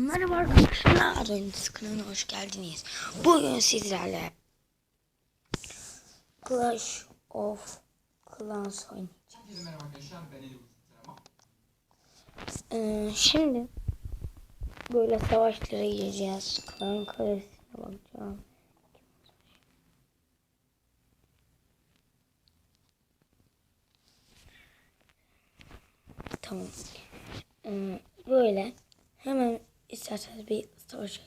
Merhaba arkadaşlar. Oyuncu kanalına hoş geldiniz. Bugün sizlerle Clash of Clans oynayacağız. Ee, şimdi böyle savaşlara gireceğiz. Klan kalesine bakacağım. Tamam. Ee, böyle hemen isterseniz bir savaşa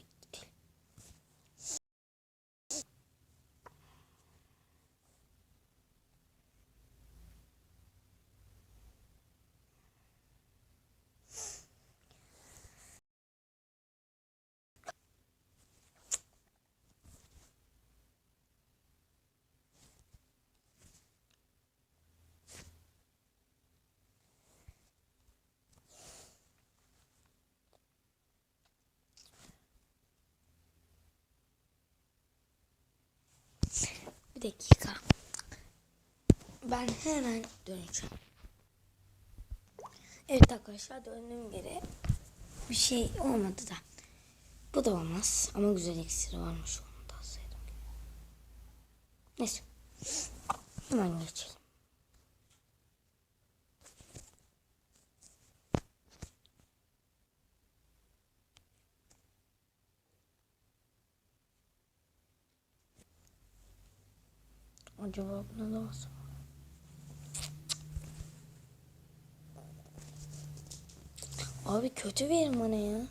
dakika. Ben hemen döneceğim. Evet arkadaşlar döndüğüm yere bir şey olmadı da. Bu da olmaz ama güzel iksiri varmış onu da alsaydım. Neyse. Hemen geçelim. Acaba buna da olsa mı? Abi kötü verim bana ya.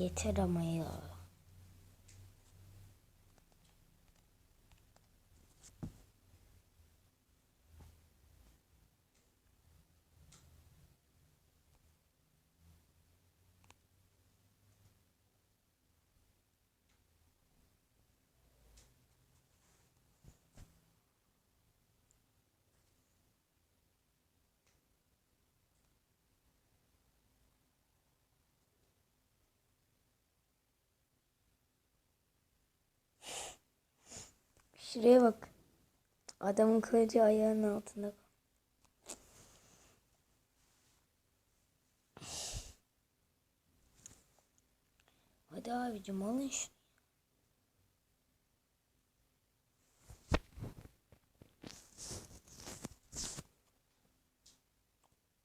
一切都没有。Şuraya bak. Adamın kılıcı ayağının altında. Hadi abicim alın şunu.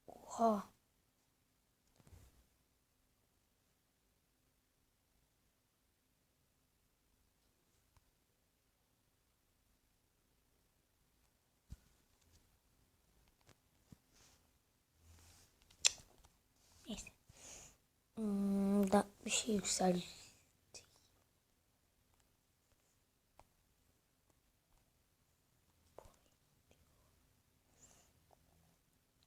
Oha. %60'ı şey yükseldi.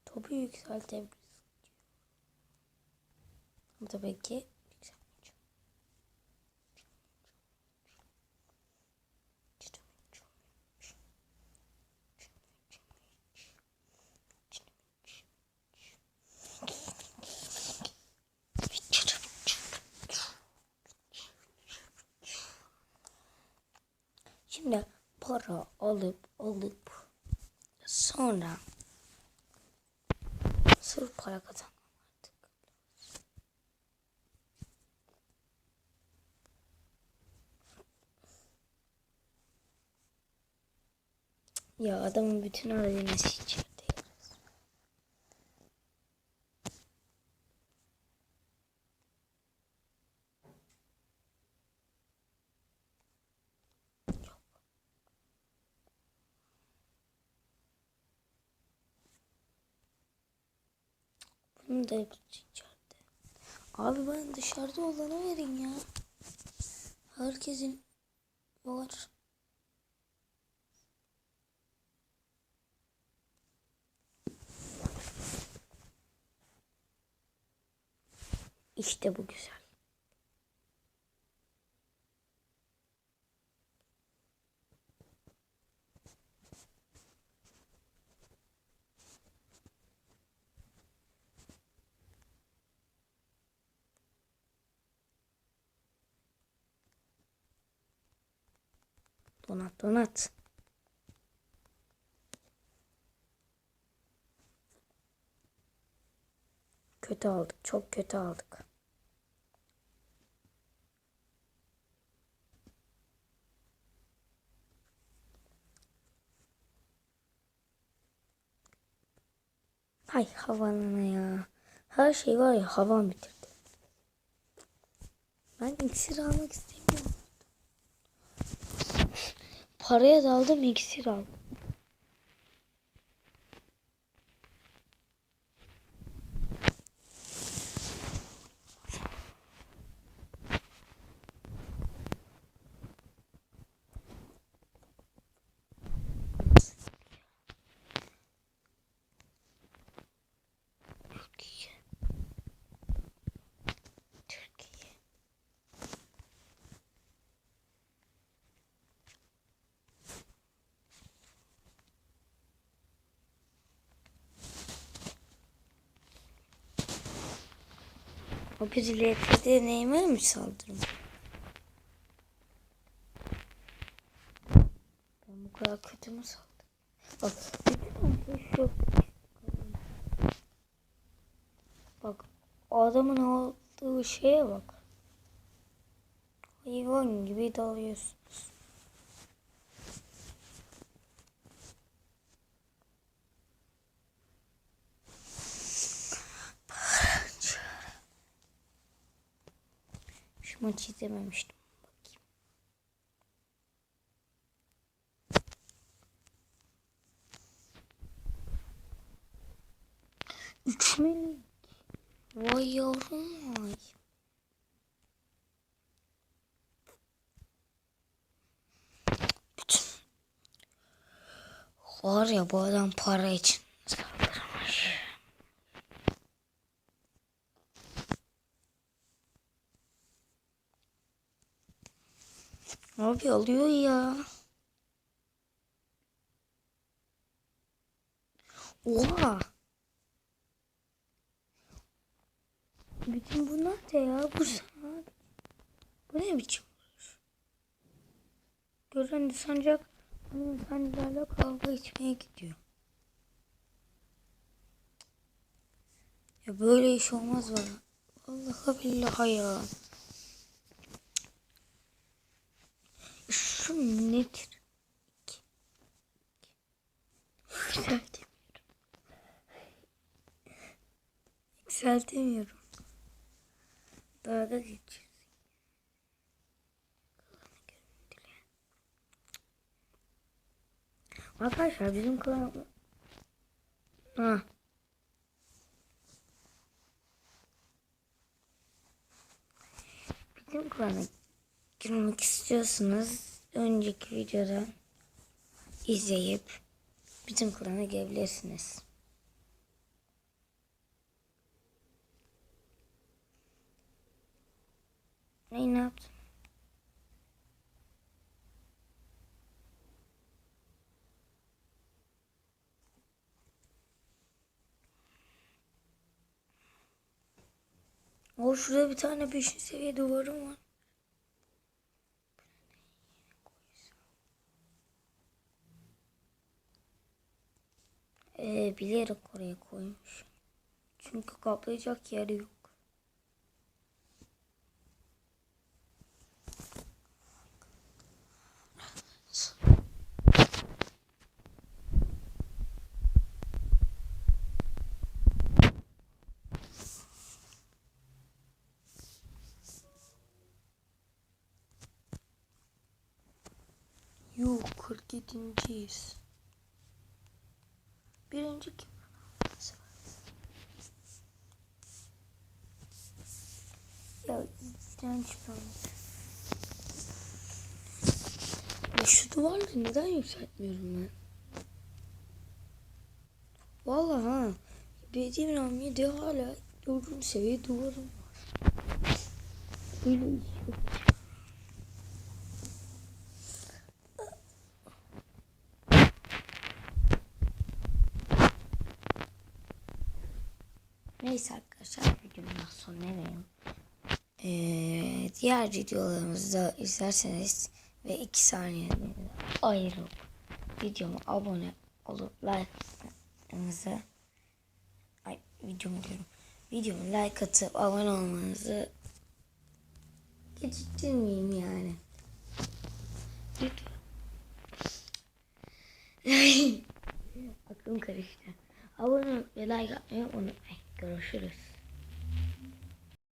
Topu yükseltebiliriz. Ama tabii ki para alıp alıp sonra sırf para artık. Ya adamın bütün hazinesi içeride. Bunu da içeride. Abi ben dışarıda olanı verin ya. Herkesin var. İşte bu güzel. Donat donat. Kötü aldık. Çok kötü aldık. Hay havalana ya. Her şey var ya havan bitirdi. Ben iksir almak istemiyorum. Paraya daldım iksir aldım. O bir LPD neyime mi saldırım? Ben bu kadar kötü mü saldım? Bak. Bak adamın aldığı şeye bak. Hayvan gibi dalıyorsunuz. Şu maçı izlememiştim. Bakayım. Üç melek. Vay yavrum vay. Bütün... Var ya bu adam para için Abi alıyor ya. Oha. Bütün bunlar da ya bu sana. Bu ne biçim olur? Gören sancak hanımefendilerle kavga etmeye gidiyor. Ya böyle iş olmaz bana. Vallahi billahi ya. Şu nedir? Yükseltemiyorum. Yükseltemiyorum. Dalga geçiyoruz. Arkadaşlar bizim klan... Ha. Bizim klana girmek istiyorsanız önceki videodan izleyip bizim klana gelebilirsiniz. Ne ne yaptın? O şurada bir tane 5. seviye duvarım var. Ee, bilerek oraya koymuş. Çünkü kaplayacak yeri yok. Yok 47.yiz. Birinci kim? Ya iğrenç. Ya şu duvarları neden yükseltmiyorum ben? Vallahi ha. Bildiğim Ramiye de hala dördüncü seviye duvarım var. Böyle iş yok. Neyse arkadaşlar videomdan sonra vereyim. Ee, diğer videolarımızda izlerseniz ve 2 saniye ayırıp videoma abone olup like'ınızı ay videomu diyorum. Videomu like atıp abone olmanızı geciktirmeyeyim yani. Lütfen. Aklım karıştı. Abone ve like atmayı unutmayın. Görüşürüz.